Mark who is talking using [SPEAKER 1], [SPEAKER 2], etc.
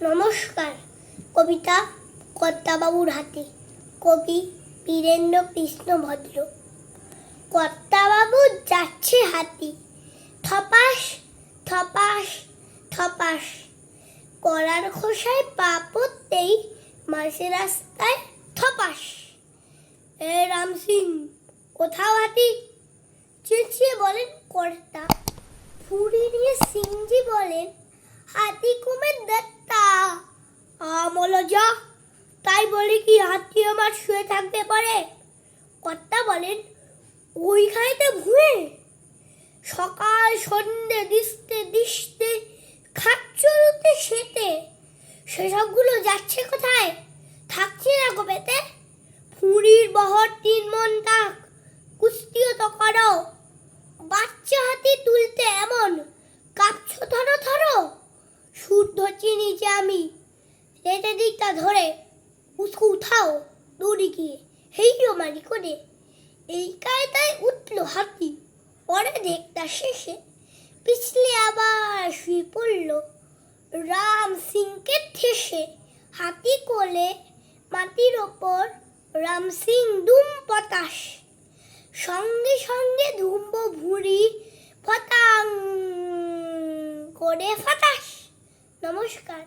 [SPEAKER 1] নমস্কার। কবিতা কর্তাবাবুর হাতে। কবি বীরেন্দ্র কৃষ্ণ ভদ্র। কর্তাবাবু যাচ্ছে হাতি। থপাস থপাস থপাস করার খোসায় পা পড়তেই মাসে রাস্তায় থপাস এ রাম সিং, কোথাও হাতি? চেঁচিয়ে বলেন কর্তা। ফুরি নিয়ে সিংজি বলেন হাতি দত্তা আমল যা তাই বলে কি, হাতি আমার শুয়ে থাকতে পারে? কর্তা বলেন, ওইখানেতে ভুঁয়ে সকাল, সন্ধ্যে, দিস্তে দিস্তে খাচ্চরুতে সেতে। সেসবগুলো যাচ্ছে কোথায়? থাকছে না গোপেতে ফুরির বহর তিন মন তাক, কুস্তিও তো করো। বাচ্চা হাতি তুলতে এমন কাঁপছো ধরো ধরছি নিচে আমি রেটে দিকটা ধরে, উসকু উঠাও দৌড়ি গিয়ে হেইও মারি করে এই কায়দায় উঠল হাতি। পরে দেখতা শেষে পিছলে আবার শুয়ে পড়ল রাম সিংকে ঠেসে। হাতি কোলে মাটির ওপর রাম সিং দুম পতাশ সঙ্গে সঙ্গে ধুম্ব ভুঁড়ি ফতাং করে ফাটাস। নমস্কার